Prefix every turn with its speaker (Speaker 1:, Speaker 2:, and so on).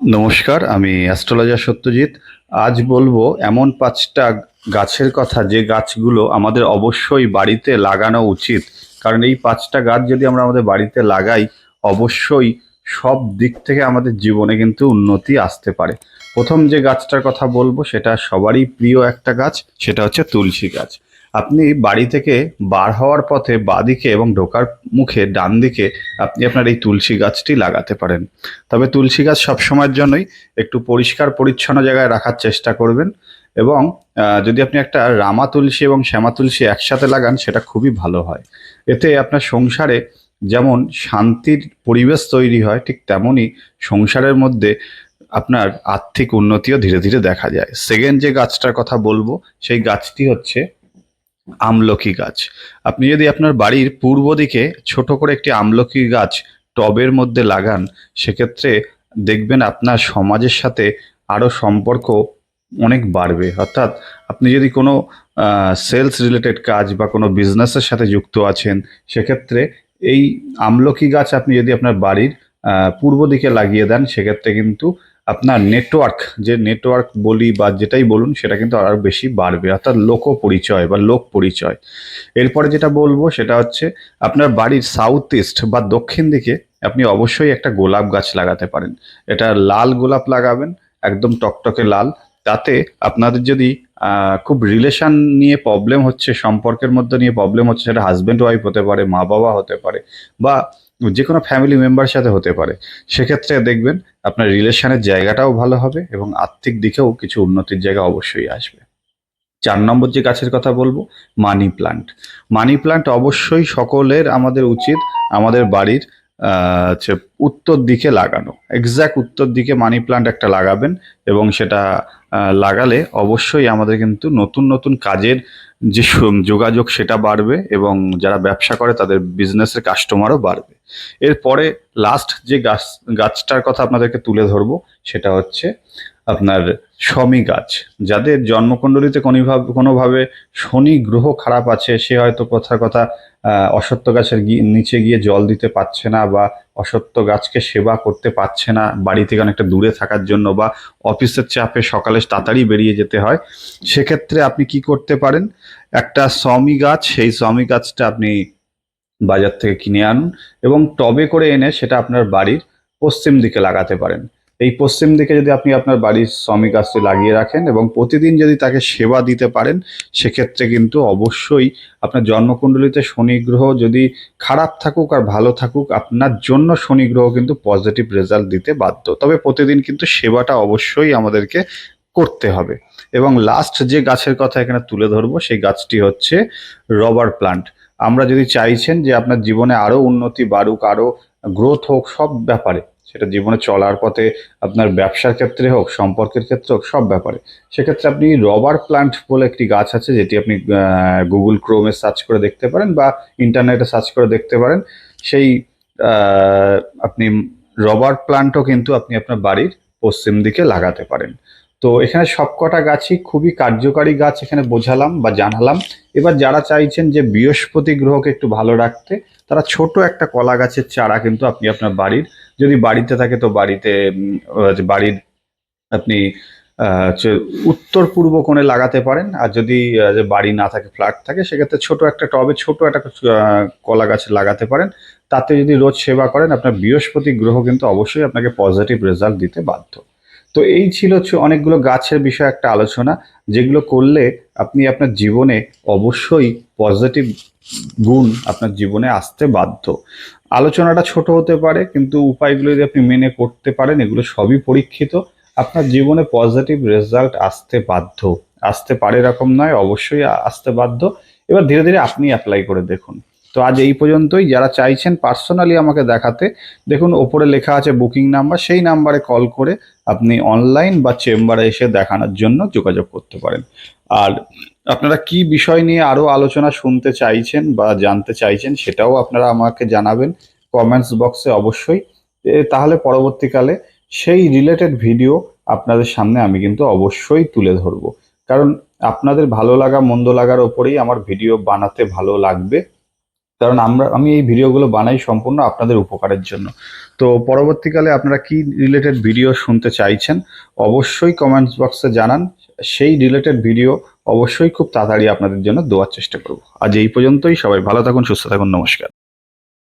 Speaker 1: নমস্কার, আমি অ্যাস্ট্রোলজার সত্যজিৎ। আজ বলব এমন পাঁচটা গাছের কথা, যে গাছগুলো আমাদের অবশ্যই বাড়িতে লাগানো উচিত। কারণ এই পাঁচটা গাছ যদি আমরা আমাদের বাড়িতে লাগাই, অবশ্যই সব দিক থেকে আমাদের জীবনে কিন্তু উন্নতি আসতে পারে। প্রথম যে গাছটার কথা বলব, সেটা সবারই প্রিয় একটা গাছ, সেটা হচ্ছে তুলসী গাছ। আপনি বাড়ি থেকে বার হওয়ার পথে বাঁদিকে এবং ঢোকার মুখে ডান দিকে আপনি আপনার এই তুলসী গাছটি লাগাতে পারেন। তবে তুলসী গাছ সবসময়ের জন্যই একটু পরিষ্কার, পরিচ্ছন্ন জায়গায় রাখার চেষ্টা করবেন এবং যদি আপনি একটা রামা তুলসী এবং শ্যামা তুলসী একসাথে লাগান, সেটা খুবই ভালো হয়। এতে আপনার সংসারে যেমন শান্তির পরিবেশ তৈরি হয়, ঠিক তেমনই সংসারের মধ্যে আপনার আর্থিক উন্নতিও ধীরে ধীরে দেখা যায়। সেকেন্ড যে গাছটার কথা বলব, সেই গাছটি হচ্ছে আমলকি গাছ। আপনি যদি আপনার বাড়ির পূর্ব দিকে ছোট করে একটি আমলকি গাছ টবের মধ্যে লাগান, সেক্ষেত্রে দেখবেন আপনার সমাজের সাথে আরও সম্পর্ক অনেক বাড়বে। অর্থাৎ আপনি যদি কোনো সেলস রিলেটেড কাজ বা কোনো বিজনেসের সাথে যুক্ত আছেন, সেক্ষেত্রে এই আমলকি গাছ আপনি যদি আপনার বাড়ির পূর্ব দিকে লাগিয়ে দেন, সেক্ষেত্রে কিন্তু আপনার নেটওয়ার্ক যে নেটওয়ার্ক বলি বা যেটাই বলুন, সেটা কিন্তু আরও বেশি বাড়বে। অর্থাৎ লোক পরিচয় বা লোক পরিচয় এরপরে যেটা বলব, সেটা হচ্ছে আপনার বাড়ির সাউথ ইস্ট বা দক্ষিণ দিকে আপনি অবশ্যই একটা গোলাপ গাছ লাগাতে পারেন। এটা লাল গোলাপ লাগাবেন, একদম টকটকে লাল। তাতে আপনাদের যদি খুব রিলেশান নিয়ে প্রবলেম হচ্ছে, সম্পর্কের মধ্যে নিয়ে প্রবলেম হচ্ছে, সেটা হাজব্যান্ড ওয়াইফ হতে পারে মা বাবা হতে পারে, বা যে কোনো ফ্যামিলি মেম্বার সাথে হতে পারে। সেক্ষেত্রে দেখবেন আপনার রিলেশনের জায়গাটাও ভালো হবে এবং আর্থিক দিকেও কিছু উন্নতির জায়গা অবশ্যই আসবে। চার নম্বর যে গাছের কথা বলব মানি প্লান্ট মানি প্লান্ট অবশ্যই সকলের আমাদের উচিত, আমাদের বাড়ির হচ্ছে উত্তর দিকে লাগানো। এক্স্যাক্ট উত্তর দিকে মানি প্লান্ট একটা লাগাবেন এবং সেটা লাগালে অবশ্যই আমাদের কিন্তু নতুন নতুন কাজের যে যোগাযোগ সেটা বাড়বে এবং যারা ব্যবসা করে তাদের বিজনেসের কাস্টমারও বাড়বে। এরপরে লাস্ট যে গাছ গাছটার কথা আপনাদেরকে তুলে ধরবো সেটা হচ্ছে আপনার শমী গাছ। যাদের জন্মকুণ্ডলিতে কোনোভাবে কোনোভাবে শনি গ্রহ খারাপ আছে সে হয়তো কথা আহ, অসত্য গাছের নিচে গিয়ে জল দিতে পারছে না বা অসত্য গাছকে সেবা করতে পারছে না, বাড়ি থেকে অনেকটা দূরে থাকার জন্য বা অফিসের চাপে সকালে তাড়াতাড়ি বেরিয়ে যেতে হয়, সেক্ষেত্রে আপনি কি করতে পারেন? একটা সমি গাছ, সেই সমি গাছটা আপনি বাজার থেকে কিনে আনুন এবং টবে করে এনে সেটা আপনার বাড়ির পশ্চিম দিকে লাগাতে পারেন। এই পশ্চিম দিকে যদি আপনি আপনার বাড়ির শ্রমিক গাছটি লাগিয়ে রাখেন এবং প্রতিদিন যদি তাকে সেবা দিতে পারেন, সেক্ষেত্রে কিন্তু অবশ্যই আপনার জন্মকুণ্ডলিতে শনি গ্রহ যদি খারাপ থাকুক আর ভালো থাকুক, আপনার জন্য শনি গ্রহ কিন্তু পজিটিভ রেজাল্ট দিতে বাধ্য। তবে প্রতিদিন কিন্তু সেবাটা অবশ্যই আমাদেরকে করতে হবে। এবং লাস্ট যে গাছের কথা এখানে তুলে ধরবো, সেই গাছটি হচ্ছে রবার প্লান্ট আমরা যদি চাইছেন যে আপনার জীবনে আরও উন্নতি বাড়ুক, আরও গ্রোথ হোক, সব ব্যাপারে সেটা জীবনে চলার পথে আপনার ব্যবসার ক্ষেত্রে হোক, সম্পর্কের ক্ষেত্রে হোক, সব ব্যাপারে। সেক্ষেত্রে আপনি রবার প্লান্ট বলে একটি গাছ আছে, যেটি আপনি গুগল ক্রোমে সার্চ করে দেখতে পারেন বা ইন্টারনেটে সার্চ করে দেখতে পারেন। সেই আপনি রবার প্লান্টও কিন্তু আপনি আপনার বাড়ির পশ্চিম দিকে লাগাতে পারেন। তো এখানে সবকটা গাছই খুবই কার্যকারী গাছ এখানে বোঝালাম বা জানালাম। এবার যারা চাইছেন যে বৃহস্পতি গ্রহকে একটু ভালো রাখতে, তারা ছোট একটা কলা গাছের চারা কিন্তু আপনি আপনার বাড়ির যদি বাড়িতে থাকে তো বাড়িতে বাড়ির আপনি হচ্ছে উত্তর পূর্ব কোণে লাগাতে পারেন। আর যদি বাড়ি না থাকে, ফ্ল্যাট থাকে, সেক্ষেত্রে ছোট একটা টবে ছোট একটা কলা গাছ লাগাতে পারেন। তাতে যদি রোজ সেবা করেন, আপনার বৃহস্পতি গ্রহ কিন্তু অবশ্যই আপনাকে পজিটিভ রেজাল্ট দিতে বাধ্য। তো এই ছিল হচ্ছে অনেকগুলো গাছের বিষয়ে একটা আলোচনা, যেগুলো করলে আপনি আপনার জীবনে অবশ্যই পজিটিভ গুণ আপনার জীবনে আসতে বাধ্য। আলোচনাটা ছোট হতে পারে, কিন্তু উপায়গুলো যদি আপনি মেনে করতে পারেন, এগুলো সবই পরীক্ষিত। আপনার জীবনে পজিটিভ রেজাল্ট আসতে বাধ্য। আসতে পারে এরকম নয়, অবশ্যই আসতে বাধ্য। এবার ধীরে ধীরে আপনি অ্যাপ্লাই করে দেখুন। তো আজ এই পর্যন্তই। যারা চাইছেন পার্সোনালি আমাকে দেখাতে, দেখুন ওপরে লেখা আছে বুকিং নাম্বার সেই নাম্বারে কল করে আপনি অনলাইন বা চেম্বারে এসে দেখানোর জন্য যোগাযোগ করতে পারেন। আর আপনারা কি বিষয় নিয়ে আরও আলোচনা শুনতে চাইছেন বা জানতে চাইছেন সেটাও আপনারা আমাকে জানাবেন কমেন্টস বক্সে অবশ্যই। তাহলে পরবর্তীকালে সেই রিলেটেড ভিডিও আপনাদের সামনে আমি কিন্তু অবশ্যই তুলে ধরবো। কারণ আপনাদের ভালো লাগা, মন্দ লাগার ওপরেই আমার ভিডিও বানাতে ভালো লাগবে। কারণ আমরা, আমি এই ভিডিওগুলো বানাই সম্পূর্ণ আপনাদের উপকারের জন্য। তো পরবর্তীকালে আপনারা কি রিলেটেড ভিডিও শুনতে চাইছেন, অবশ্যই কমেন্টস বক্সে জানান। সেই রিলেটেড ভিডিও অবশ্যই খুব তাড়াতাড়ি আপনাদের জন্য দেওয়ার চেষ্টা করব। আজ এই পর্যন্তই, সবাই ভালো থাকুন, সুস্থ থাকুন, নমস্কার।